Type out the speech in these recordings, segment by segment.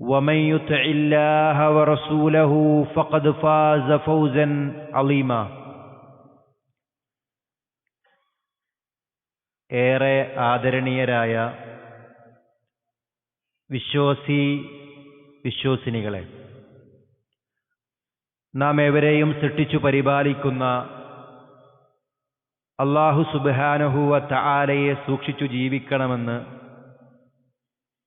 ومن يطع الله ورسوله فقد فاز فوزا عظيما ഏറെ ആദരണീയരായ വിശ്വാസി വിശ്വസിനികളെ നാം ഏവരെയും സൃഷ്ടിച്ചു പരിപാലിക്കുന്ന അള്ളാഹു സുബാനഹുവ തആലയെ സൂക്ഷിച്ചു ജീവിക്കണമെന്ന്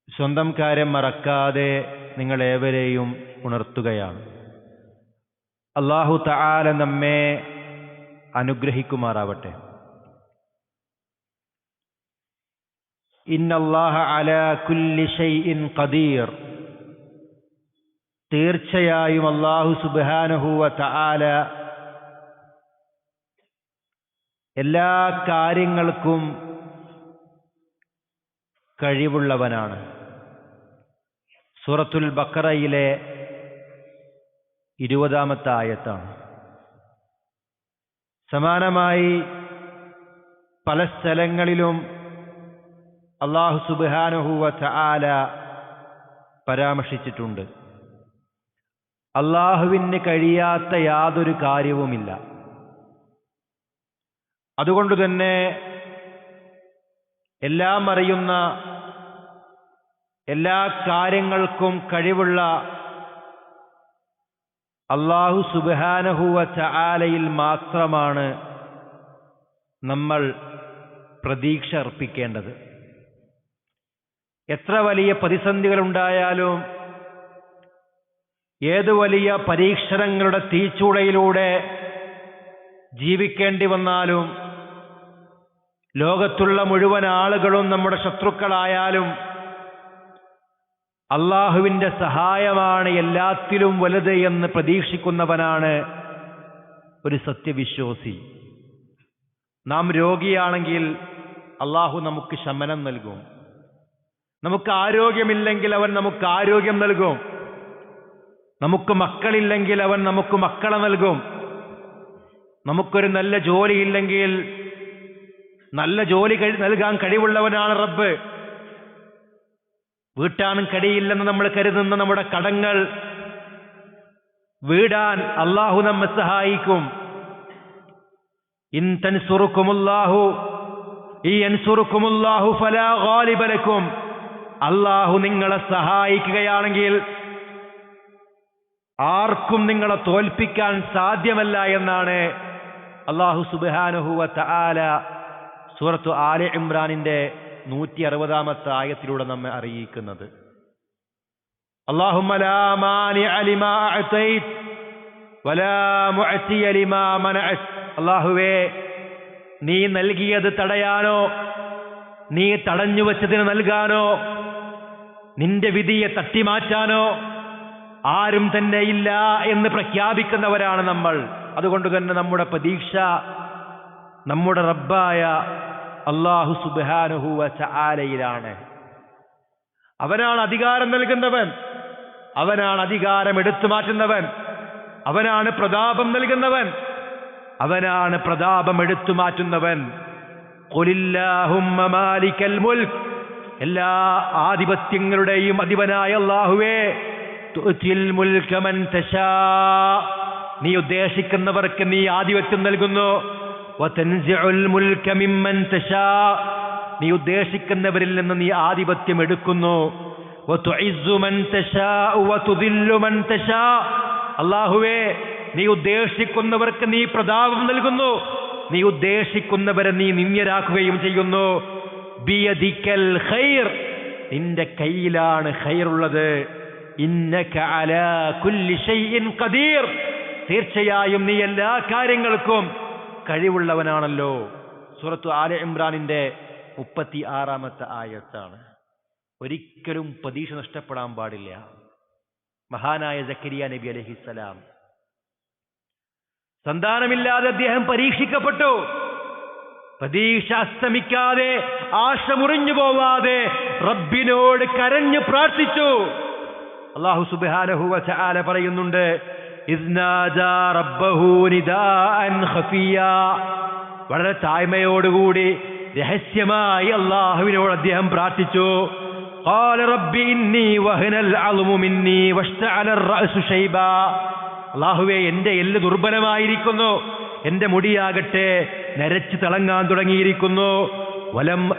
സ്വന്തം കാര്യം മറക്കാതെ നിങ്ങൾ ഏവരെയും ഉണർത്തുകയാണ്. അള്ളാഹു തആല നമ്മെ അനുഗ്രഹിക്കുമാറാവട്ടെ. ഇന്നല്ലാഹ അല കുല്ലി ഷൈഇൻ ഖദീർ. തീർച്ചയായും അള്ളാഹു സുബ്ഹാനഹുവ തആല എല്ലാ കാര്യങ്ങൾക്കും കഴിവുള്ളവനാണ്. സൂറത്തുൽ ബക്കറയിലെ ഇരുപതാമത്തെ ആയത്താണ്. സമാനമായി പല സ്ഥലങ്ങളിലും അള്ളാഹു സുബാനുഹുവ ചാല പരാമർശിച്ചിട്ടുണ്ട്. അള്ളാഹുവിന് കഴിയാത്ത യാതൊരു കാര്യവുമില്ല. അതുകൊണ്ട് തന്നെ എല്ലാം അറിയുന്ന എല്ലാ കാര്യങ്ങൾക്കും കഴിവുള്ള അള്ളാഹു സുബാനഹുവ ചാലയിൽ മാത്രമാണ് നമ്മൾ പ്രതീക്ഷ അർപ്പിക്കേണ്ടത്. എത്ര വലിയ പ്രതിസന്ധികളുണ്ടായാലും ഏതു വലിയ പരീക്ഷണങ്ങളുടെ തീച്ചൂടയിലൂടെ ജീവിക്കേണ്ടി വന്നാലും ലോകത്തുള്ള മുഴുവൻ ആളുകളും നമ്മുടെ ശത്രുക്കളായാലും അള്ളാഹുവിന്റെ സഹായമാണ് എല്ലാത്തിലും വലുത് എന്ന് പ്രതീക്ഷിക്കുന്നവനാണ് ഒരു സത്യവിശ്വാസി. നാം രോഗിയാണെങ്കിൽ അള്ളാഹു നമുക്ക് ശമനം നൽകും. നമുക്ക് ആരോഗ്യമില്ലെങ്കിൽ അവൻ നമുക്ക് ആരോഗ്യം നൽകും. നമുക്ക് മക്കളില്ലെങ്കിൽ അവൻ നമുക്ക് മക്കളെ നൽകും. നമുക്കൊരു നല്ല ജോലിയില്ലെങ്കിൽ നല്ല ജോലി നൽകാൻ കഴിവുള്ളവനാണ് റബ്ബ്. വീട്ടാനും കഴിയില്ലെന്ന് നമ്മൾ കരുതുന്ന നമ്മുടെ കടങ്ങൾ വീടാൻ അള്ളാഹു നമ്മെ സഹായിക്കും. ഇൻ തൻസുറുക്കുമുല്ലാഹു ഈ അൻസുറുക്കുമുല്ലാഹു ഫലാ ഗാലിബ ലക്കും. അള്ളാഹു നിങ്ങളെ സഹായിക്കുകയാണെങ്കിൽ ആർക്കും നിങ്ങളെ തോൽപ്പിക്കാൻ സാധ്യമല്ല എന്നാണ് അള്ളാഹു സുബാനുഹുവ തആല സൂറത്തു ആലെ ഇമ്രാനിന്റെ നൂറ്റി അറുപതാമത്തെ ആയത്തിലൂടെ നമ്മെ അറിയിക്കുന്നത്. അള്ളാഹുവേ നീ നൽകിയത് തടയാനോ നീ തടഞ്ഞു വച്ചതിന് നൽകാനോ നിന്റെ വിധിയെ തട്ടിമാറ്റാനോ ആരും തന്നെ ഇല്ല എന്ന് പ്രഖ്യാപിക്കുന്നവരാണ് നമ്മൾ. അതുകൊണ്ട് തന്നെ നമ്മുടെ പ്രതീക്ഷ നമ്മുടെ റബ്ബായ അള്ളാഹു സുബാനുഹുവ ചാലയിലാണ് അവനാണ് അധികാരം നൽകുന്നവൻ. അവനാണ് അധികാരം എടുത്തു മാറ്റുന്നവൻ. അവനാണ് പ്രതാപം നൽകുന്നവൻ. അവനാണ് പ്രതാപം എടുത്തു മാറ്റുന്നവൻ. എല്ലാ ആധിപത്യങ്ങളുടെയും അധിപനായ അള്ളാഹുവേ നീ ഉദ്ദേശിക്കുന്നവർക്ക് നീ ആധിപത്യം നൽകുന്നു. നീ ഉദ്ദേശിക്കുന്നവരിൽ നിന്ന് നീ ആധിപത്യം എടുക്കുന്നു. അള്ളാഹുവേ നീ ഉദ്ദേശിക്കുന്നവർക്ക് നീ പ്രതാപം നൽകുന്നു. നീ ഉദ്ദേശിക്കുന്നവരെ നീ നിന്ദ്യരാക്കുകയും ചെയ്യുന്നു. ഖൈർ നിന്റെ കയ്യിലാണ് ഖൈറുള്ളത്. ഇന്നക അലാ കുല്ലി ഖദീർ. തീർച്ചയായും നീ എല്ലാ കാര്യങ്ങൾക്കും കഴിവുള്ളവനാണല്ലോ. സൂറത്തു ആല ഇമ്രാനിന്റെ മുപ്പത്തി ആറാമത്തെ ആയത്താണ്. ഒരിക്കലും പ്രതീക്ഷ നഷ്ടപ്പെടാൻ പാടില്ല. മഹാനായ ജക്കരിയ നബി അലഹിസലാം സന്താനമില്ലാതെ അദ്ദേഹം പരീക്ഷിക്കപ്പെട്ടു. പ്രതീക്ഷ അസ്തമിക്കാതെ ആശ മുറിഞ്ഞു പോവാതെ റബ്ബിനോട് കരഞ്ഞു പ്രാർത്ഥിച്ചു. അള്ളാഹു സുബ്ഹാനഹു വതആല പറയുന്നുണ്ട് വളരെ തായ്മയോടുകൂടി രഹസ്യമായി അള്ളാഹുവിനോട് അദ്ദേഹം പ്രാർത്ഥിച്ചു. അള്ളാഹുവെ എന്റെ എല്ല് ദുർബലമായിരിക്കുന്നു. എന്റെ മുടിയാകട്ടെ നരച്ച് തിളങ്ങാൻ തുടങ്ങിയിരിക്കുന്നു. വലം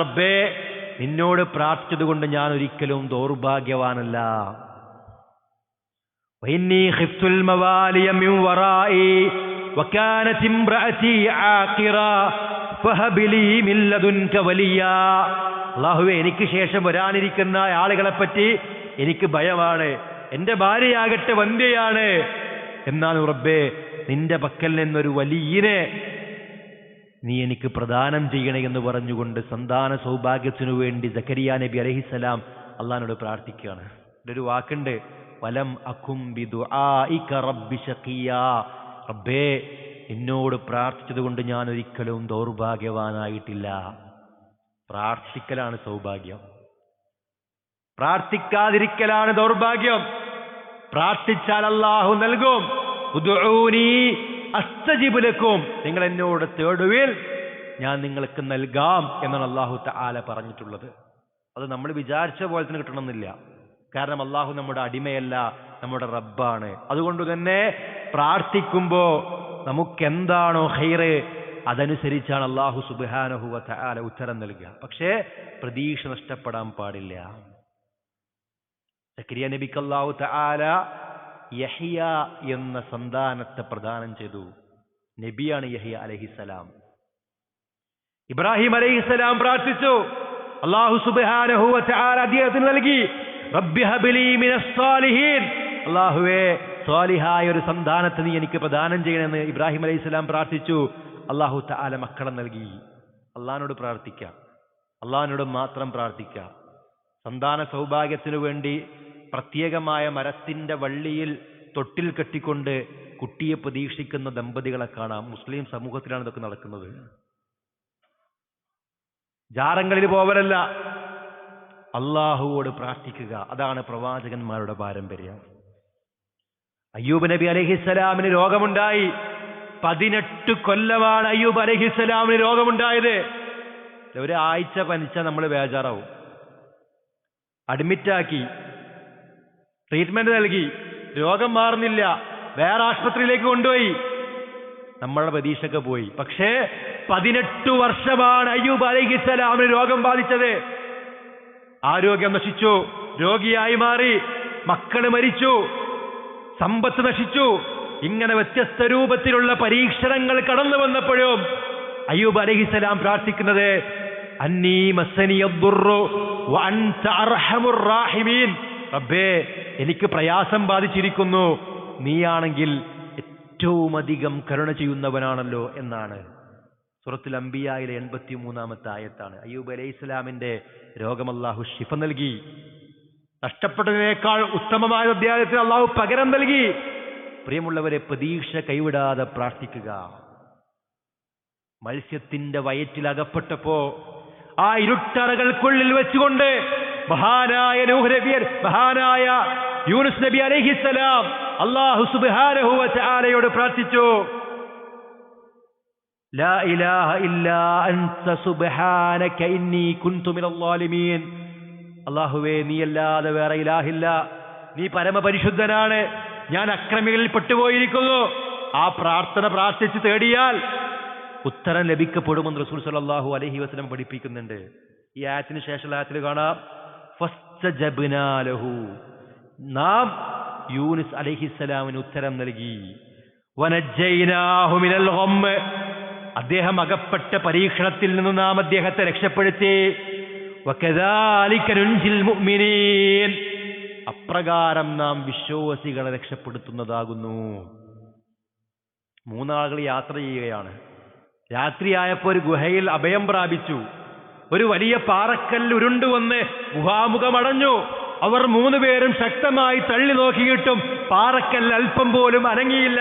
റബ്ബേ നിന്നോട് പ്രാർത്ഥിച്ചതുകൊണ്ട് ഞാൻ ഒരിക്കലും ദൗർഭാഗ്യവാനല്ല. അള്ളാഹുവെ എനിക്ക് ശേഷം വരാനിരിക്കുന്ന ആളുകളെ പറ്റി എനിക്ക് ഭയമാണ്. എന്റെ ഭാര്യയാകട്ടെ വന്ധ്യയാണ്. എന്നാൽ ഉറബേ നിന്റെ പക്കൽ നിന്നൊരു വലിയനെ നീ എനിക്ക് പ്രദാനം ചെയ്യണേ എന്ന് പറഞ്ഞുകൊണ്ട് സന്താന സൗഭാഗ്യത്തിനു വേണ്ടി ജക്കരിയ നബി അലഹിസലാം അള്ളഹാനോട് പ്രാർത്ഥിക്കുകയാണ്. ഒരു വാക്കുണ്ട്. വലം അഖും റബ്ബേ എന്നോട് പ്രാർത്ഥിച്ചതുകൊണ്ട് ഞാൻ ഒരിക്കലും ദൗർഭാഗ്യവാനായിട്ടില്ല. പ്രാർത്ഥിക്കലാണ് സൗഭാഗ്യം. പ്രാർത്ഥിക്കാതിരിക്കലാണ് ദൗർഭാഗ്യം. പ്രാർത്ഥിച്ചാൽ അള്ളാഹു നൽകും. ഉദ്ഊനി അസ്തജിബ് നിങ്ങൾ എന്നോട് തേടുവിൽ ഞാൻ നിങ്ങൾക്ക് നൽകാം എന്നാണ് അള്ളാഹു തആല പറഞ്ഞിട്ടുള്ളത്. അത് നമ്മൾ വിചാരിച്ച പോലെ തന്നെ കിട്ടണമെന്നില്ല. കാരണം അള്ളാഹു നമ്മുടെ അടിമയല്ല നമ്മുടെ റബ്ബാണ്. അതുകൊണ്ട് തന്നെ പ്രാർത്ഥിക്കുമ്പോൾ നമുക്ക് എന്താണോ ഹൈറ് അതനുസരിച്ചാണ് അള്ളാഹു സുബാനഹു തആല ഉത്തരം നൽകുക. പക്ഷേ പ്രതീക്ഷ നഷ്ടപ്പെടാൻ പാടില്ല. സക്രിയ നബിക്ക് അള്ളാഹു തആല യഹിയ എന്ന സന്താനത്തെ പ്രദാനം ചെയ്തു. നബിയാണ് യഹിയ അലഹിസലാം ഇബ്രാഹിം അലഹിസലാം പ്രാർത്ഥിച്ചു. അള്ളാഹു വതആല അദ്ദേഹത്തിന് നൽകി. അള്ളാഹുവേ സ്വാലിഹായ ഒരു സന്താനത്തെ നീ എനിക്ക് പ്രദാനം ചെയ്യണമെന്ന് ഇബ്രാഹിം അലൈഹിസ്സലാം പ്രാർത്ഥിച്ചു. അള്ളാഹു താല മക്കളെ നൽകി. അള്ളഹാനോട് പ്രാർത്ഥിക്കാം. അള്ളാഹിനോട് മാത്രം പ്രാർത്ഥിക്കാം. സന്താന സൗഭാഗ്യത്തിനു വേണ്ടി പ്രത്യേകമായ മരത്തിന്റെ വള്ളിയിൽ തൊട്ടിൽ കെട്ടിക്കൊണ്ട് കുട്ടിയെ പ്രതീക്ഷിക്കുന്ന ദമ്പതികളെ കാണാം. മുസ്ലിം സമൂഹത്തിലാണ് ഇതൊക്കെ നടക്കുന്നത്. ജാരങ്ങളിൽ പോവലല്ല അള്ളാഹുവോട് പ്രാർത്ഥിക്കുക. അതാണ് പ്രവാചകന്മാരുടെ പാരമ്പര്യം. അയ്യൂബ് നബി അലഹിസ്സലാമിന് രോഗമുണ്ടായി. പതിനെട്ട് കൊല്ലമാണ് അയ്യൂബ് അലഹിസ്സലാമിന് രോഗമുണ്ടായത്. ഒരാഴ്ച പനിച്ച നമ്മൾ ബേജാറാവും. അഡ്മിറ്റാക്കി. ട്രീറ്റ്മെന്റ് നൽകി. രോഗം മാറുന്നില്ല. വേറെ ആശുപത്രിയിലേക്ക് കൊണ്ടുപോയി. നമ്മളുടെ പ്രതീക്ഷയൊക്കെ പോയി. പക്ഷേ പതിനെട്ട് വർഷമാണ് അയ്യൂബ് അലഹിസ്സലാമിന് രോഗം ബാധിച്ചത്. ആരോഗ്യം നശിച്ചു. രോഗിയായി മാറി. മക്കൾ മരിച്ചു. സമ്പത്ത് നശിച്ചു. ഇങ്ങനെ വ്യത്യസ്ത രൂപത്തിലുള്ള പരീക്ഷണങ്ങൾ കടന്നു വന്നപ്പോഴും അയ്യൂബ് അലഹിസലാം പ്രാർത്ഥിക്കുന്നത് അന്നീ റാഹിമീൻ. റബ്ബേ എനിക്ക് പ്രയാസം ബാധിച്ചിരിക്കുന്നു. നീയാണെങ്കിൽ ഏറ്റവും അധികം കരുണ ചെയ്യുന്നവനാണല്ലോ എന്നാണ്. സുറത്തിൽ അംബിയായിലെ എൺപത്തി മൂന്നാമത്തെ ആയത്താണ്. അയ്യൂബ് അലൈഹി ഇസ്ലാമിന്റെ രോഗം ഷിഫ നൽകി. നഷ്ടപ്പെട്ടതിനേക്കാൾ ഉത്തമമായ അധ്യായത്തിൽ അള്ളാഹു പകരം നൽകി. പ്രിയമുള്ളവരെ പ്രതീക്ഷ കൈവിടാതെ പ്രാർത്ഥിക്കുക. മത്സ്യത്തിന്റെ വയറ്റിൽ അകപ്പെട്ടപ്പോ ആ ഇരുട്ടറകൾക്കുള്ളിൽ വെച്ചുകൊണ്ട് മഹാനായ നൂഹ്നബിയർ നബി മഹാനായ യൂനുസ് നബി അലൈഹിസ്സലാം അള്ളാഹു സുബ്ഹാനഹു വതആലയോട് തആലയോട് പ്രാർത്ഥിച്ചു. ലാ ഇലാഹ ഇല്ലാ അൻത സുബ്ഹാനക ഇന്നി കുൻതു മിനൽ ളാലിമീൻ. അള്ളാഹുവേ നീയല്ലാതെ വേറെ ഇലാഹില്ല. നീ പരമപരിശുദ്ധനാണ്. ഞാൻ അക്രമികളിൽ പെട്ടുപോയിരിക്കുന്നു ആ പ്രാർത്ഥന പ്രാർത്ഥിച്ച് തേടിയാൽ ഉത്തരം ലഭിക്കപ്പെടുമെന്ന് റസൂൽ സല്ലല്ലാഹു അലഹി വസ്ലം പഠിപ്പിക്കുന്നുണ്ട്. ഈ ആയത്തിന് ശേഷമുള്ള ആയത്തിൽ കാണാം. നാം യൂനിസ് അലൈഹിസ്സലാമിന് ഉത്തരം നൽകി. അദ്ദേഹം അകപ്പെട്ട പരീക്ഷണത്തിൽ നിന്ന് നാം അദ്ദേഹത്തെ രക്ഷപ്പെടുത്തി. അപ്രകാരം നാം വിശ്വാസികളെ രക്ഷപ്പെടുത്തുന്നതാകുന്നു. മൂന്നാളുകൾ യാത്ര ചെയ്യുകയാണ്. രാത്രിയായപ്പോൾ ഒരു ഗുഹയിൽ അഭയം പ്രാപിച്ചു. ഒരു വലിയ പാറക്കല്ല് ഉരുണ്ടുവന്ന് ഗുഹാമുഖമടഞ്ഞു. അവർ മൂന്ന് പേരും ശക്തമായി തള്ളി നോക്കിയിട്ടും പാറക്കല്ല് അല്പം പോലും അനങ്ങിയില്ല.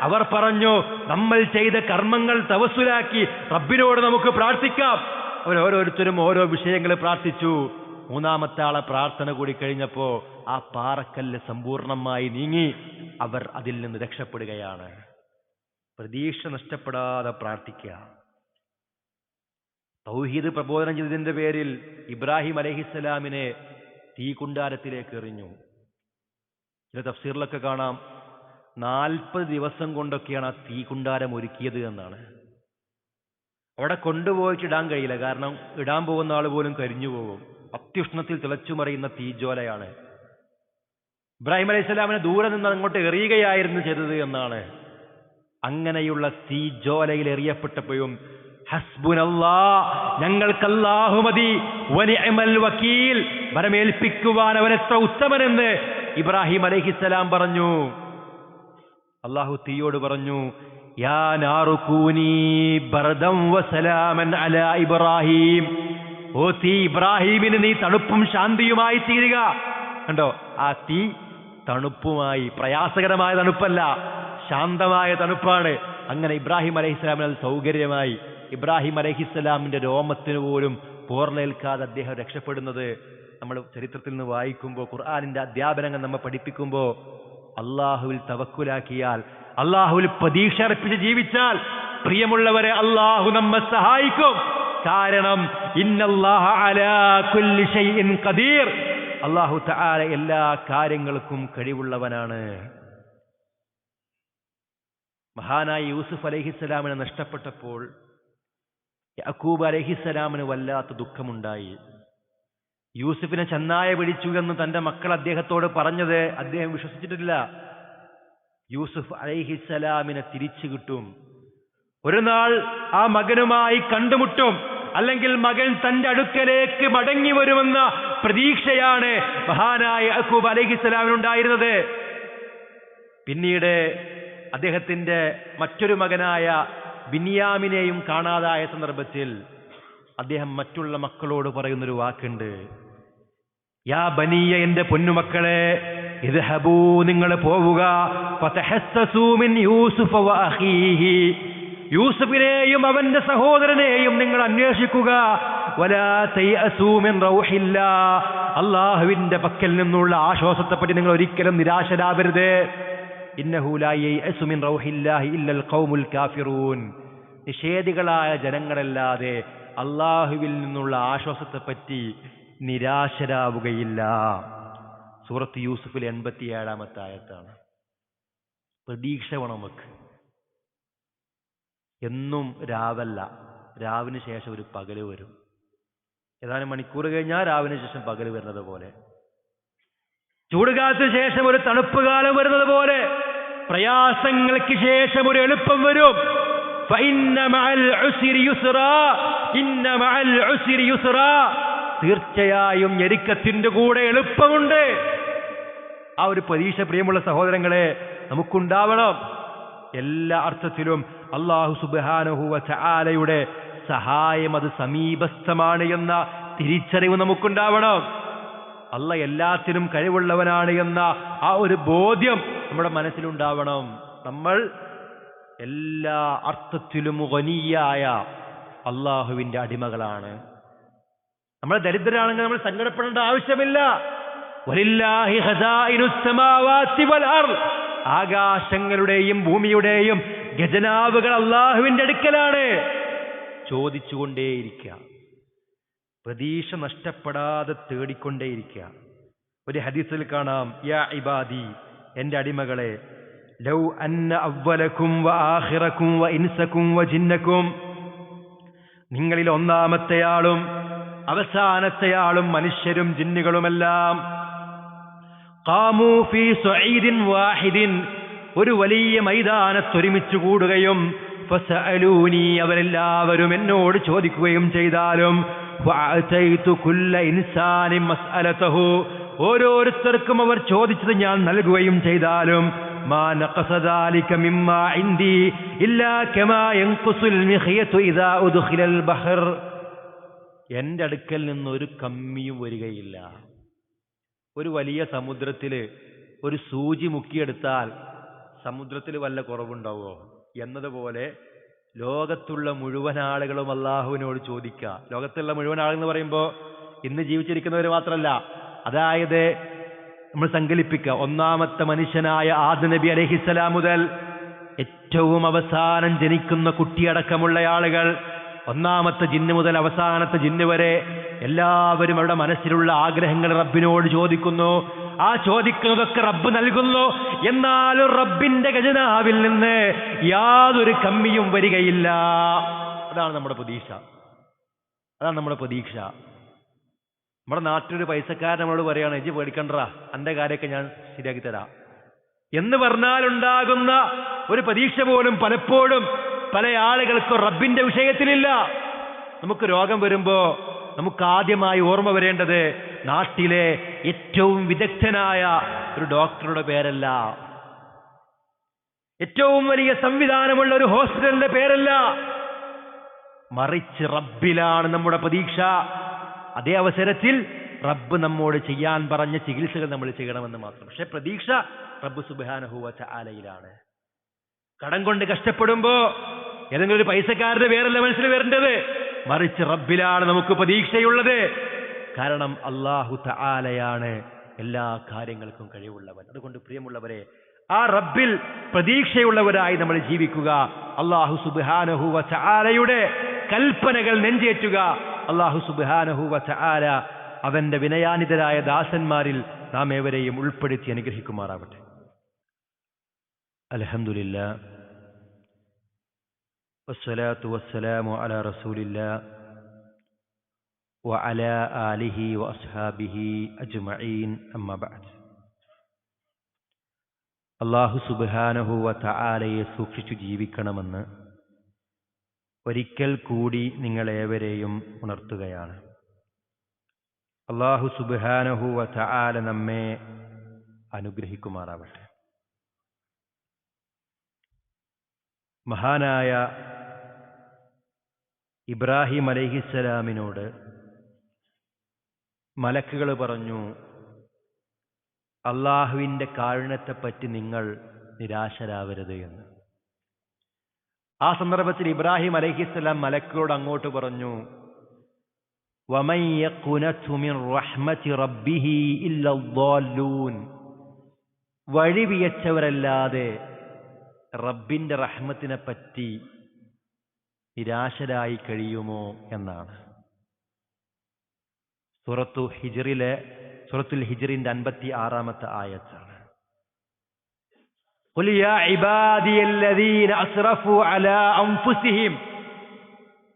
അവർ പറഞ്ഞു നമ്മൾ ചെയ്ത കർമ്മങ്ങൾ തവസുലാക്കി റബ്ബിനോട് നമുക്ക് പ്രാർത്ഥിക്കാം. അവർ ഓരോരുത്തരും ഓരോ വിഷയങ്ങൾ പ്രാർത്ഥിച്ചു. മൂന്നാമത്തെ ആളെ പ്രാർത്ഥന കൂടി കഴിഞ്ഞപ്പോ ആ പാറക്കല്ല് സമ്പൂർണമായി നീങ്ങി. അവർ അതിൽ നിന്ന് രക്ഷപ്പെടുകയാണ്. പ്രതീക്ഷ നഷ്ടപ്പെടാതെ പ്രാർത്ഥിക്കുക. തൗഹീദ് പ്രബോധനം ചെയ്തതിന്റെ പേരിൽ ഇബ്രാഹിം അലഹിസ്സലാമിനെ തീകുണ്ടാരത്തിലേക്ക് എറിഞ്ഞു. ചില തഫ്സീറിലൊക്കെ കാണാം. നാൽപ്പത് ദിവസം കൊണ്ടൊക്കെയാണ് ആ തീകുണ്ടാരം ഒരുക്കിയത് എന്നാണ്. അവിടെ കൊണ്ടുപോയിട്ട് ഇടാൻ കഴിയില്ല. കാരണം ഇടാൻ പോകുന്ന ആൾ പോലും കരിഞ്ഞു പോകും. അത്യുഷ്ണത്തിൽ തിളച്ചുമറിയുന്ന തീജ്വാലയാണ്. ഇബ്രാഹിം അലൈഹി സ്വലാമിനെ ദൂരെ നിന്ന് അങ്ങോട്ട് എറിയുകയായിരുന്നു ചെയ്തത് എന്നാണ്. അങ്ങനെയുള്ള തീജ്വാലയിൽ എറിയപ്പെട്ടപ്പോഴും ഹസ്ബുനല്ലാ ഞങ്ങൾക്കല്ലാഹു മതി. വക്കീൽ വരമേൽപ്പിക്കുവാൻ അവൻ എത്ര ഉത്തമനെന്ന് ഇബ്രാഹിം അലൈഹിസ്സലാം പറഞ്ഞു. അള്ളാഹു തീയോട് പറഞ്ഞു ഇബ്രാഹിം. ഓ തീ ഇബ്രാഹിമിന് നീ തണുപ്പും ശാന്തിയുമായി തീരുക. കണ്ടോ? ആ തീ തണുപ്പുമായി പ്രയാസകരമായ തണുപ്പല്ല ശാന്തമായ തണുപ്പാണ്. അങ്ങനെ ഇബ്രാഹിം അലഹിസ്സലാമിന് അത് സൗകര്യമായി. ഇബ്രാഹിം അലഹിസ്സലാമിന്റെ രോമത്തിന് പോലും പോർലേൽക്കാതെ അദ്ദേഹം രക്ഷപ്പെടുന്നത് നമ്മൾ ചരിത്രത്തിൽ നിന്ന് വായിക്കുമ്പോൾ ഖുർആാനിന്റെ അധ്യാപനങ്ങൾ നമ്മൾ പഠിപ്പിക്കുമ്പോൾ അള്ളാഹുവിൽ തവക്കുലാക്കിയാൽ അള്ളാഹുവിൽ പ്രതീക്ഷ അർപ്പിച്ച് ജീവിച്ചാൽ പ്രിയമുള്ളവരെ അള്ളാഹു നമ്മെ സഹായിക്കും. കാരണം അള്ളാഹു എല്ലാ കാര്യങ്ങൾക്കും കഴിവുള്ളവനാണ്. മഹാനായ യൂസുഫ് അലഹിസ്സലാമിനെ നഷ്ടപ്പെട്ടപ്പോൾ യാക്കൂബ് അലഹിസ്സലാമിന് വല്ലാത്ത ദുഃഖമുണ്ടായി. യൂസുഫിനെ ചെന്നായ പിടിച്ചു എന്ന് തന്റെ മക്കൾ അദ്ദേഹത്തോട് പറഞ്ഞത് അദ്ദേഹം വിശ്വസിച്ചിട്ടില്ല. യൂസുഫ് അലഹിസ്സലാമിനെ തിരിച്ചു കിട്ടും. ഒരു നാൾ ആ മകനുമായി കണ്ടുമുട്ടും. അല്ലെങ്കിൽ മകൻ തന്റെ അടുക്കലേക്ക് മടങ്ങി വരുമെന്ന പ്രതീക്ഷയാണ് മഹാനായ യാക്കൂബ് അലഹിസ്സലാമിനുണ്ടായിരുന്നത്. പിന്നീട് അദ്ദേഹത്തിന്റെ മറ്റൊരു മകനായ ബിനിയാമിനെയും കാണാതായ സന്ദർഭത്തിൽ അദ്ദേഹം മറ്റുള്ള മക്കളോട് പറയുന്നൊരു വാക്കുണ്ട്. യാ ബനിയ എന്റെ പൊന്നുമക്കളെ ഇത് ഹബൂ നിങ്ങൾ പോവുക. യൂസുഫിനെയും അവന്റെ സഹോദരനെയും നിങ്ങൾ അന്വേഷിക്കുക. അള്ളാഹുവിന്റെ പക്കൽ നിന്നുള്ള ആശ്വാസത്തെപ്പറ്റി നിങ്ങൾ ഒരിക്കലും നിരാശരാവരുത്. ഇന്നഹു മിൻ റൗഹില്ലാഹി ഇല്ലൽ ഖൗമുൽ കാഫിറൂൻ. നിഷേധികളായ ജനങ്ങളല്ലാതെ അള്ളാഹുവിൽ നിന്നുള്ള ആശ്വാസത്തെ പറ്റി നിരാശരാവുകയില്ല. സൂറത്ത് യൂസുഫിൽ എൺപത്തിയേഴാമത്തെ ആയത്താണ്. പ്രതീക്ഷ വേണം എന്നും രാവല്ല. രാവിന് ശേഷം ഒരു പകൽ വരും. ഏതാനും മണിക്കൂർ കഴിഞ്ഞാൽ രാവിന് ശേഷം പകൽ വരുന്നത് പോലെ. ചൂടുകാലത്തിന് ശേഷം ഒരു തണുപ്പ് കാലം വരുന്നത് പോലെ പ്രയാസങ്ങൾക്ക് ശേഷം ഒരു എളുപ്പം വരും. തീർച്ചയായും ഞെരുക്കത്തിന്റെ കൂടെ എളുപ്പമുണ്ട്. ആ ഒരു പ്രതീക്ഷ പ്രിയമുള്ള സഹോദരങ്ങളെ നമുക്കുണ്ടാവണം. എല്ലാ അർത്ഥത്തിലും അള്ളാഹു സുബാനുഹുവ ചാലയുടെ സഹായം അത് സമീപസ്ഥമാണ് എന്ന തിരിച്ചറിവ് നമുക്കുണ്ടാവണം. അല്ല എല്ലാത്തിനും കഴിവുള്ളവനാണ് എന്ന ആ ഒരു ബോധ്യം നമ്മുടെ മനസ്സിലുണ്ടാവണം. നമ്മൾ എല്ലാ അർത്ഥത്തിലും ഖനിയായ അള്ളാഹുവിന്റെ അടിമകളാണ്. നമ്മൾ ദരിദ്രരാണെങ്കിൽ നമ്മൾ സങ്കടപ്പെടേണ്ട ആവശ്യമില്ല. ആകാശങ്ങളുടെയും ഭൂമിയുടെയും ഖജനാവുകൾ അള്ളാഹുവിന്റെ അടുക്കലാണ്. ചോദിച്ചുകൊണ്ടേയിരിക്കുക. പ്രതീക്ഷ നഷ്ടപ്പെടാതെ തേടിക്കൊണ്ടേയിരിക്കുക ഒരു ഹദീസിൽ കാണാം യാ ഇബാദി എന്റെ അടിമകളെ ലൗ അന്ന അവലക്കും വ ആഹിറക്കും വ ഇൻസക്കും വ ജിന്നക്കും നിങ്ങളിൽ ഒന്നാമത്തെയാളും അവസാനത്തെയാളും മനുഷ്യരും ജിന്നുകളുമെല്ലാം ഖാമൂ ഫീ സുഈദിൻ വാഹിദിൻ ഒരു വലിയ മൈതാനത്തൊരുമിച്ചു കൂടുകയും അവരെല്ലാവരും എന്നോട് ചോദിക്കുകയും ചെയ്താലും ഓരോരുത്തർക്കും അവർ ചോദിച്ചത് ഞാൻ നൽകുകയും ചെയ്താലും എന്റെ അടുക്കൽ നിന്ന് ഒരു കമ്മിയും വരികയില്ല. ഒരു വലിയ സമുദ്രത്തിൽ ഒരു സൂചി മുക്കിയെടുത്താൽ സമുദ്രത്തിൽ വല്ല കുറവുണ്ടാവോ എന്നതുപോലെ ലോകത്തുള്ള മുഴുവൻ ആളുകളും അള്ളാഹുവിനോട് ചോദിക്കുക. ലോകത്തുള്ള മുഴുവൻ ആളുകൾ എന്ന് പറയുമ്പോൾ ഇന്ന് ജീവിച്ചിരിക്കുന്നവർ മാത്രമല്ല അതായത് നമ്മൾ സങ്കല്പിക്കുക. ഒന്നാമത്തെ മനുഷ്യനായ ആദ നബി അലഹിസലാം മുതൽ ഏറ്റവും അവസാനം ജനിക്കുന്ന കുട്ടിയടക്കമുള്ള ആളുകൾ ഒന്നാമത്തെ ജിന്ന് മുതൽ അവസാനത്തെ ജിന്ന് വരെ എല്ലാവരും അവരുടെ മനസ്സിലുള്ള ആഗ്രഹങ്ങൾ റബ്ബിനോട് ചോദിക്കുന്നു. ആ ചോദിക്കുന്നതൊക്കെ റബ്ബ് നൽകുന്നു. എന്നാലും റബ്ബിന്റെ ഖജനാവിൽ നിന്ന് യാതൊരു കമ്മിയും വരികയില്ല. അതാണ് നമ്മുടെ പ്രതീക്ഷ. അതാണ് നമ്മുടെ പ്രതീക്ഷ. നമ്മുടെ നാട്ടിലൊരു പൈസക്കാരൻ നമ്മളോട് പറയുകയാണ് എജി പേടിക്കണ്ട എന്റെ കാര്യമൊക്കെ ഞാൻ ശരിയാക്കി തരാം. എന്ന് പറഞ്ഞാലുണ്ടാകുന്ന ഒരു പ്രതീക്ഷ പോലും പലപ്പോഴും പല ആളുകൾക്കും റബ്ബിന്റെ വിഷയത്തിലില്ല. നമുക്ക് രോഗം വരുമ്പോ നമുക്ക് ആദ്യമായി ഓർമ്മ വരേണ്ടത് നാട്ടിലെ ഏറ്റവും വിദഗ്ധനായ ഒരു ഡോക്ടറുടെ പേരല്ല. ഏറ്റവും വലിയ സംവിധാനമുള്ള ഒരു ഹോസ്പിറ്റലിന്റെ പേരല്ല. മറിച്ച് റബ്ബിലാണ് നമ്മുടെ പ്രതീക്ഷ. അതേ അവസരത്തിൽ റബ്ബ് നമ്മോട് ചെയ്യാൻ പറഞ്ഞ ചികിത്സകൾ നമ്മൾ ചെയ്യണമെന്ന് മാത്രം. പക്ഷെ പ്രതീക്ഷ റബ്ബ് സുബാനഹുവ ആലയിലാണ് കടം കൊണ്ട് കഷ്ടപ്പെടുമ്പോ ഏതെങ്കിലും ഒരു പൈസക്കാരുടെ പേരല്ല മനസ്സിൽ വരേണ്ടത്. മറിച്ച് റബ്ബിലാണ് നമുക്ക് പ്രതീക്ഷയുള്ളത്. കാരണം അള്ളാഹു തആലയാണ് എല്ലാ കാര്യങ്ങൾക്കും കഴിവുള്ളവൻ. അതുകൊണ്ട് പ്രിയമുള്ളവരെ ആ റബ്ബിൽ പ്രതീക്ഷയുള്ളവരായി നമ്മൾ ജീവിക്കുക. അള്ളാഹു സുബാനഹുവ ചാരയുടെ കൽപ്പനകൾ നെഞ്ചേറ്റുക. അള്ളാഹു സുബാനഹുവ ചാര അവന്റെ വിനയാനിതരായ ദാസന്മാരിൽ നാം ഏവരെയും ഉൾപ്പെടുത്തി അനുഗ്രഹിക്കുമാറാവട്ടെ. അലഹമുല്ല വസ്സലാത്തു വസ്സലാമു അല റസൂലില്ല وعلى آله وأصحابه أجمعين أما بعد അള്ളാഹു സുബാനഹു വ തആലയെ സൂക്ഷിച്ചു ജീവിക്കണമെന്ന് ഒരിക്കൽ കൂടി നിങ്ങളേവരെയും ഉണർത്തുകയാണ് അള്ളാഹു സുബാനഹു വ തആല നമ്മെ അനുഗ്രഹിക്കുമാറാവട്ടെ മഹാനായ ഇബ്രാഹിം അലൈഹിസ്സലാമിനോട് മലക്കുകൾ പറഞ്ഞു അള്ളാഹുവിന്റെ കാരുണ്യത്തെപ്പറ്റി നിങ്ങൾ നിരാശരാവരുത് എന്ന്. ആ സന്ദർഭത്തിൽ ഇബ്രാഹിം അലഹിസ്സലാം മലക്കുകളോട് അങ്ങോട്ട് പറഞ്ഞു വഴിവിയച്ചവരല്ലാതെ റബ്ബിന്റെ റഹ്മത്തിനെപ്പറ്റി നിരാശരായി കഴിയുമോ എന്നാണ്. സൂറത്തു ഹിജറിലെ സൂറത്തുൽ ഹിജറിന്റെ അൻപത്തി ആറാമത്തെ ആയത്താണ് قل يا عبادي الذين أسرفوا على أنفسهم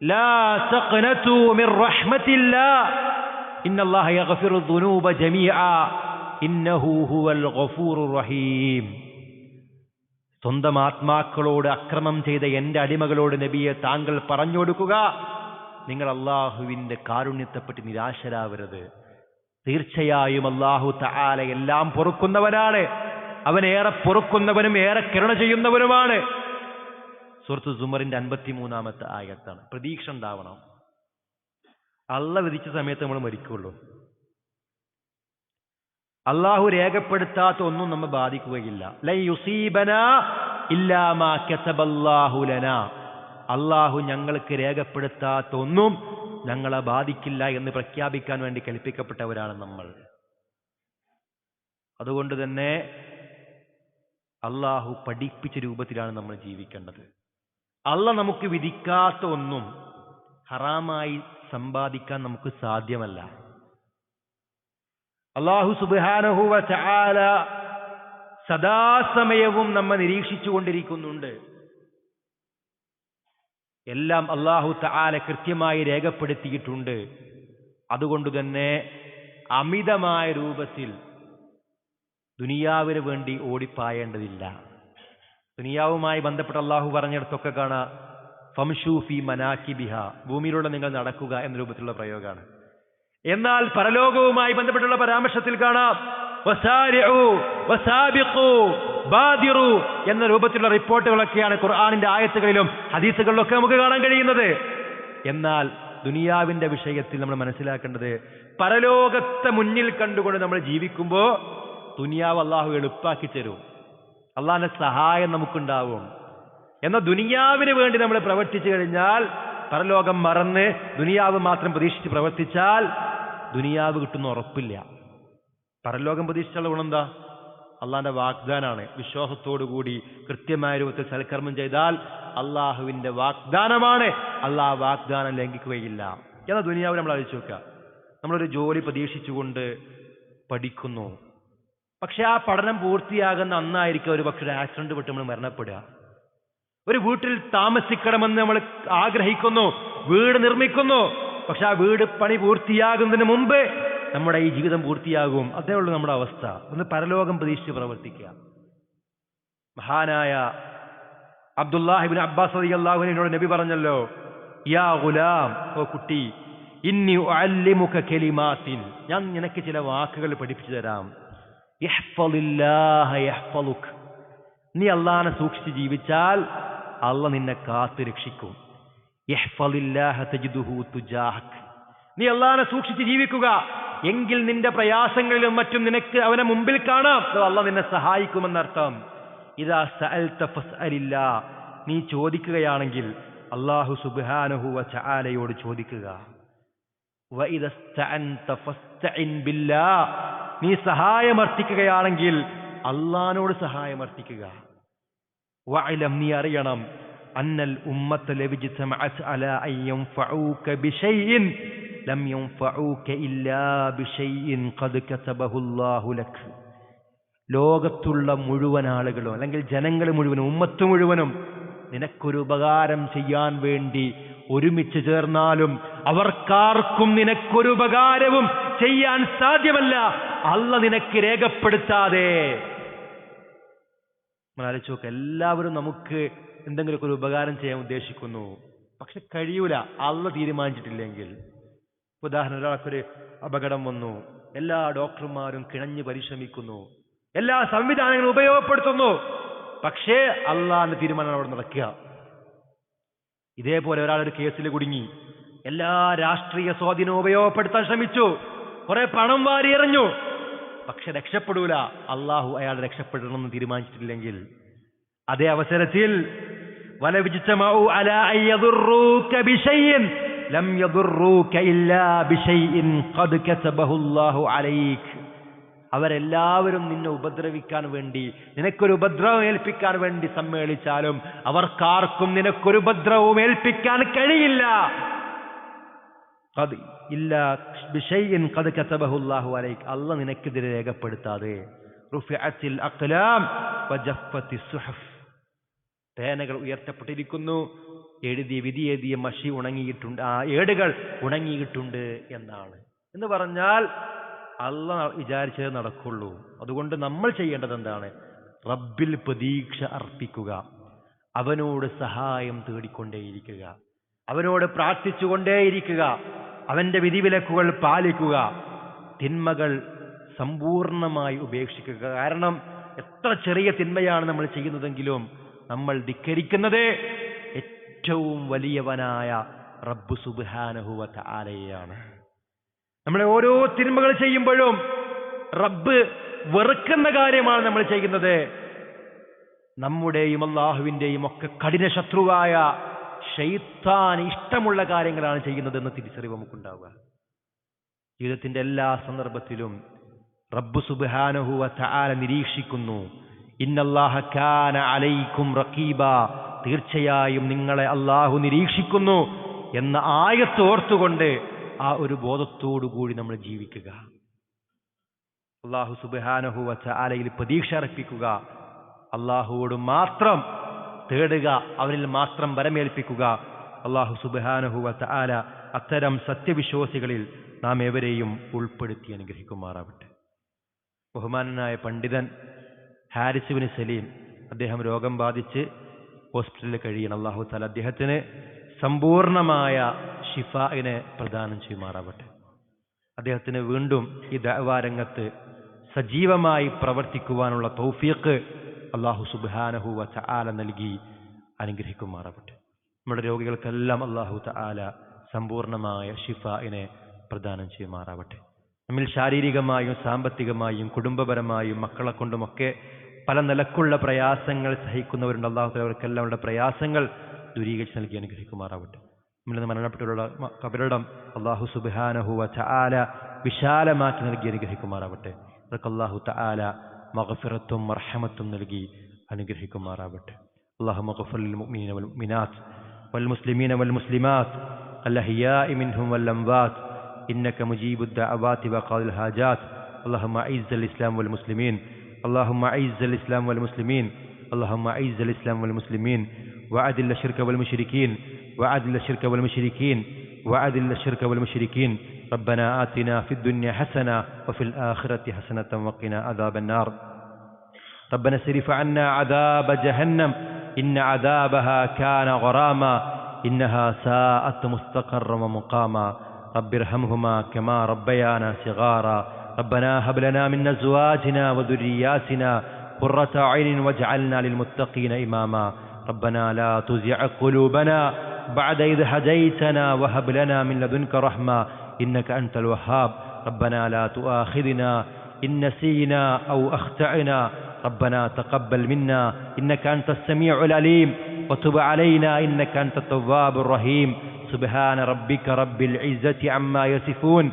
لا تقنطوا من رحمة الله إن الله يغفر الذنوب جميعا إنه هو الغفور الرحيم സ്വന്തം ആത്മാക്കളോട് അക്രമം ചെയ്ത എന്റെ അടിമകളോട് നബിയെ താങ്കൾ പറഞ്ഞു കൊടുക്കുക നിങ്ങൾ അള്ളാഹുവിന്റെ കാരുണ്യത്തെപ്പറ്റി നിരാശരാവരുത്. തീർച്ചയായും അള്ളാഹു തആല എല്ലാം പൊറുക്കുന്നവനാണ്. അവൻ ഏറെ പൊറുക്കുന്നവനും ഏറെ കരുണ ചെയ്യുന്നവനുമാണ്. സുഹൃത്തു സുമറിന്റെ അൻപത്തിമൂന്നാമത്തെ ആയത്താണ്. പ്രതീക്ഷ ഉണ്ടാവണം. അള്ള വിധിച്ച സമയത്ത് നമ്മൾ മരിക്കുള്ളൂ. അള്ളാഹു രേഖപ്പെടുത്താത്ത ഒന്നും നമ്മെ ബാധിക്കുകയില്ല. ലൈ ഇല്ലാമാ അള്ളാഹു ഞങ്ങൾക്ക് രേഖപ്പെടുത്താത്ത ഒന്നും ഞങ്ങളെ ബാധിക്കില്ല എന്ന് പ്രഖ്യാപിക്കാൻ വേണ്ടി കൽപ്പിക്കപ്പെട്ടവരാണ് നമ്മൾ. അതുകൊണ്ട് തന്നെ അള്ളാഹു പഠിപ്പിച്ച രൂപത്തിലാണ് നമ്മൾ ജീവിക്കേണ്ടത്. അള്ള നമുക്ക് വിധിക്കാത്ത ഒന്നും ഹറാമായി സമ്പാദിക്കാൻ നമുക്ക് സാധ്യമല്ല. അള്ളാഹു സുബാനഹുവ ചാല സദാസമയവും നമ്മെ നിരീക്ഷിച്ചു കൊണ്ടിരിക്കുന്നുണ്ട് എല്ലാം അള്ളാഹു താല കൃത്യമായി രേഖപ്പെടുത്തിയിട്ടുണ്ട്. അതുകൊണ്ട് തന്നെ അമിതമായ രൂപത്തിൽ ദുനിയാവിന് വേണ്ടി ഓടിപ്പായേണ്ടതില്ല. ദുനിയാവുമായി ബന്ധപ്പെട്ട അള്ളാഹു പറഞ്ഞിടത്തൊക്കെ കാണാ ഫംഷൂഫി മനാക്കി ബിഹ ഭൂമിയിലൂടെ നിങ്ങൾ നടക്കുക എന്ന രൂപത്തിലുള്ള പ്രയോഗമാണ്. എന്നാൽ പരലോകവുമായി ബന്ധപ്പെട്ടുള്ള പരാമർശത്തിൽ കാണാം ബാദിറു എന്ന രൂപത്തിലുള്ള റിപ്പോർട്ടുകളൊക്കെയാണ് ഖുർആാനിന്റെ ആയത്തുകളിലും ഹദീസുകളിലും ഒക്കെ നമുക്ക് കാണാൻ കഴിയുന്നത്. എന്നാൽ ദുനിയാവിന്റെ വിഷയത്തിൽ നമ്മൾ മനസ്സിലാക്കേണ്ടത് പരലോകത്തെ മുന്നിൽ കണ്ടുകൊണ്ട് നമ്മൾ ജീവിക്കുമ്പോൾ ദുനിയാവ് അള്ളാഹു എളുപ്പാക്കി തരും. അള്ളാഹിന്റെ സഹായം നമുക്കുണ്ടാവും. എന്നാൽ ദുനിയാവിന് വേണ്ടി നമ്മൾ പ്രവർത്തിച്ചു കഴിഞ്ഞാൽ പരലോകം മറന്ന് ദുനിയാവ് മാത്രം പ്രതീക്ഷിച്ച് പ്രവർത്തിച്ചാൽ ദുനിയാവ് കിട്ടുന്ന ഉറപ്പില്ല. പരലോകം പ്രതീക്ഷിച്ചുള്ള ഗുണമെന്താ? അള്ളാന്റെ വാഗ്ദാനാണ്. വിശ്വാസത്തോടുകൂടി കൃത്യമായ രൂപത്തിൽ സൽക്കർമ്മം ചെയ്താൽ അള്ളാഹുവിന്റെ വാഗ്ദാനമാണ്. അള്ളാഹ് വാഗ്ദാനം ലംഘിക്കുകയില്ല. എന്നാൽ ദുനിയാവ് നമ്മൾ ആലോചിച്ച് നോക്കുക. നമ്മളൊരു ജോലി പ്രതീക്ഷിച്ചുകൊണ്ട് പഠിക്കുന്നു. പക്ഷെ ആ പഠനം പൂർത്തിയാകുന്ന അന്നായിരിക്കും ഒരു പക്ഷേ ആക്സിഡന്റ് പെട്ട് നമ്മൾ മരണപ്പെടുക. ഒരു വീട്ടിൽ താമസിക്കണമെന്ന് നമ്മൾ ആഗ്രഹിക്കുന്നു. വീട് നിർമ്മിക്കുന്നു. പക്ഷെ ആ വീട് പണി പൂർത്തിയാകുന്നതിന് മുമ്പ് നമ്മുടെ ഈ ജീവിതം പൂർത്തിയാകും. അതേ ഉള്ളൂ നമ്മുടെ അവസ്ഥ. ഒന്ന് പരലോകം പ്രതീക്ഷിച്ച് പ്രവർത്തിക്കുക. മഹാനായ അബ്ദുല്ലാഹിബിൻ അബ്ബാസ് അലി അള്ളാഹുവിനോട് നബി പറഞ്ഞല്ലോ യാ ഗുലാം ഓ കുട്ടി ഇന്നി അല്ലിമുഖ കെലിമാത്തിൻ. ഞാൻ നിനക്ക് ചില വാക്കുകൾ പഠിപ്പിച്ചു തരാം. നീ അള്ളാഹനെ സൂക്ഷിച്ച് ജീവിച്ചാൽ അള്ള നിന്നെ കാത്തു രക്ഷിക്കും. നീ അള്ളാഹനെ സൂക്ഷിച്ച് ജീവിക്കുക. എങ്കിൽ നിന്റെ പ്രയാസങ്ങളിലും മറ്റും നിനക്ക് അവനെ മുമ്പിൽ കാണാം. അല്ല നിന്നെ സഹായിക്കുമെന്നർത്ഥം. ഇതാ ഫസ്അലില്ല. നീ ചോദിക്കുകയാണെങ്കിൽ അള്ളാഹു സുബ്ഹാനഹു വ ചആലയോട് ചോദിക്കുക നീ സഹായമർത്ഥിക്കുകയാണെങ്കിൽ അള്ളഹാനോട് സഹായമർത്ഥിക്കുക വഅലം നീ അറിയണം. അന്നൽ ഉമ്മത്ത് ലവിജ്തമഅത് അലാ ينفعوك إلا بشيء قد كتبه الله لك. ലോകത്തുള്ള മുഴുവൻ ആളുകളും അല്ലെങ്കിൽ ജനങ്ങൾ മുഴുവനും ഉമ്മത്ത് മുഴുവനും നിനക്കൊരു ഉപകാരം ചെയ്യാൻ വേണ്ടി ഒരുമിച്ച് ചേർന്നാലും അവർക്കാർക്കും നിനക്കൊരു ഉപകാരവും ചെയ്യാൻ സാധ്യമല്ല. അല്ല നിനക്ക് രേഖപ്പെടുത്താതെ. ആലോചിച്ച് നോക്ക് എല്ലാവരും നമുക്ക് എന്തെങ്കിലുമൊക്കെ ഒരു ഉപകാരം ചെയ്യാൻ ഉദ്ദേശിക്കുന്നു. പക്ഷെ കഴിയൂല അല്ല തീരുമാനിച്ചിട്ടില്ലെങ്കിൽ. ഉദാഹരണം ഒരാൾക്കൊരു അപകടം വന്നു. എല്ലാ ഡോക്ടർമാരും കിണഞ്ഞു പരിശ്രമിക്കുന്നു. എല്ലാ സംവിധാനങ്ങളും ഉപയോഗപ്പെടുത്തുന്നു. പക്ഷേ അള്ളാന്റെ തീരുമാനം അവിടെ നടക്കുക. ഇതേപോലെ ഒരു കേസിൽ കുടുങ്ങി. എല്ലാ രാഷ്ട്രീയ സ്വാധീനവും ഉപയോഗപ്പെടുത്താൻ ശ്രമിച്ചു. കുറെ പണം വാരി എറിഞ്ഞു. പക്ഷെ രക്ഷപ്പെടൂല. അള്ളാഹു അയാൾ രക്ഷപ്പെടണമെന്ന് തീരുമാനിച്ചിട്ടില്ലെങ്കിൽ. അതേ അവസരത്തിൽ വല ബിശൈഇൻ ലം ഇല്ലാ ബിശൈഇൻ ഖദ് കതബഹു അല്ലാഹു അലൈക്. അവരെല്ലാവരും നിന്നെ ഉപദ്രവിക്കാൻ വേണ്ടി നിനക്കൊരു ഉപദ്രവം ഏൽപ്പിക്കാൻ വേണ്ടി സമ്മേളിച്ചാലും അവർക്കാർക്കും നിനക്കൊരു ഉപദ്രവവും ഏൽപ്പിക്കാൻ കഴിയില്ല. അല്ല നിനക്കെതിരെ രേഖപ്പെടുത്താതെ. പേനകൾ ഉയർത്തപ്പെട്ടിരിക്കുന്നു. എഴുതിയ മഷി ഉണങ്ങിയിട്ടുണ്ട് ആ ഏടുകൾ ഉണങ്ങിയിട്ടുണ്ട് എന്നാണ്. എന്ന് പറഞ്ഞാൽ അല്ല വിചാരിച്ചത് നടക്കുള്ളൂ. അതുകൊണ്ട് നമ്മൾ ചെയ്യേണ്ടത് എന്താണ്? റബ്ബിൽ പ്രതീക്ഷ അർപ്പിക്കുക. അവനോട് സഹായം തേടിക്കൊണ്ടേയിരിക്കുക. അവനോട് പ്രാർത്ഥിച്ചുകൊണ്ടേയിരിക്കുക. അവന്റെ വിധിവിലക്കുകൾ പാലിക്കുക. തിന്മകൾ സമ്പൂർണമായി ഉപേക്ഷിക്കുക. കാരണം എത്ര ചെറിയ തിന്മയാണ് നമ്മൾ ചെയ്യുന്നതെങ്കിലും നമ്മൾ ധിക്കരിക്കുന്നത് ഏറ്റവും വലിയവനായ റബ്ബു സുബാനഹുവ ആലയാണ് നമ്മളെ ഓരോ തിന്മകൾ ചെയ്യുമ്പോഴും റബ്ബ് വെറുക്കുന്ന കാര്യമാണ് നമ്മൾ ചെയ്യുന്നത്. നമ്മുടെയും അള്ളാഹുവിന്റെയും ഒക്കെ കഠിന ശത്രുവായ ഷെയ്ത്താൻ ഇഷ്ടമുള്ള കാര്യങ്ങളാണ് ചെയ്യുന്നതെന്ന് തിരിച്ചറിവ് നമുക്കുണ്ടാവുക. ജീവിതത്തിന്റെ എല്ലാ സന്ദർഭത്തിലും റബ്ബു സുബാനഹുവ നിരീക്ഷിക്കുന്നു. ഇന്നല്ലാഹ കാന അലൈക്കും റഖീബ. തീർച്ചയായും നിങ്ങളെ അള്ളാഹു നിരീക്ഷിക്കുന്നു എന്ന ആയത്തോർത്തുകൊണ്ട് ആ ഒരു ബോധത്തോടുകൂടി നമ്മൾ ജീവിക്കുക. അള്ളാഹു സുബാനഹുവ ആലയിൽ പ്രതീക്ഷ അർപ്പിക്കുക. അള്ളാഹുവോട് മാത്രം തേടുക അവരിൽ മാത്രം വരമേൽപ്പിക്കുക. അള്ളാഹു സുബാനഹുവ ആല അത്തരം സത്യവിശ്വാസികളിൽ നാം എവരെയും ഉൾപ്പെടുത്തി അനുഗ്രഹിക്കുമാറാവട്ടെ. ബഹുമാനനായ പണ്ഡിതൻ ഹാരിസുവിന് സലീം അദ്ദേഹം രോഗം ബാധിച്ച് ഹോസ്പിറ്റലിൽ കഴിയണം. അള്ളാഹു താല അദ്ദേഹത്തിന് സമ്പൂർണമായ ഷിഫായിനെ പ്രദാനം ചെയ്യുമാറാവട്ടെ. അദ്ദേഹത്തിന് വീണ്ടും ഈ ദഅവാരംഗത്ത് സജീവമായി പ്രവർത്തിക്കുവാനുള്ള തൗഫീഖ് അള്ളാഹു സുബാനഹു ആല നൽകി അനുഗ്രഹിക്കുമാറാവട്ടെ. നമ്മുടെ രോഗികൾക്കെല്ലാം അള്ളാഹു തആല സമ്പൂർണമായ ഷിഫായിനെ പ്രദാനം ചെയ്യുമാറാവട്ടെ. നമ്മിൽ ശാരീരികമായും സാമ്പത്തികമായും കുടുംബപരമായും മക്കളെ കൊണ്ടുമൊക്കെ പല നിലക്കുള്ള പ്രയാസങ്ങൾ സഹിക്കുന്നവരുണ്ട് അള്ളാഹു തആല അവർക്കെല്ലാം അവരുടെ പ്രയാസങ്ങൾ ദൂരീകരിച്ച് നൽകി അനുഗ്രഹിക്കുമാറാവട്ടെ നമ്മളിൽ നിന്ന് മരണപ്പെട്ടുള്ള കബരിടം അള്ളാഹു സുബാനഹു ആല വിശാലമാക്കി നൽകി അനുഗ്രഹിക്കുമാറാവട്ടെ അതൊക്കെ അള്ളാഹു തആല മഗഫിറത്തും മർഹമത്തും നൽകി അനുഗ്രഹിക്കുമാറാവട്ടെ അള്ളാഹു മഗഫർ للمؤمنين والمؤمنات والمسلمين والمسلمات الأحياء منهم والأموات إنك مجيب الدعوات وقاضي الحاجات اللهم أعز الإسلام والمسلمين اللهم أعز الإسلام والمسلمين. اللهم أعز الإسلام والمسلمين. وأذل الشرك والمشركين. وأذل الشرك والمشركين. وأذل الشرك والمشركين. ربنا آتنا في الدنيا حسنة وفي الآخرة حسنة وقنا عذاب النار. ربنا اصرف عنا عذاب جهنم. إن عذابها كان غراما. إنها ساءت مستقرا ومقاما. رب ارحمهما كما ربيانا صغارا. ربنا هب لنا من أزواجنا وذرياتنا قرة عين واجعلنا للمتقين إماما. ربنا لا تزع قلوبنا بعد إذ هديتنا وهب لنا من لدنك رحمة إنك أنت الوهاب. ربنا لا تؤاخذنا إن نسينا أو أخطأنا. ربنا تقبل منا إنك أنت السميع العليم. وتب علينا إنك أنت التواب الرحيم. سبحان ربك رب العزة عما يصفون.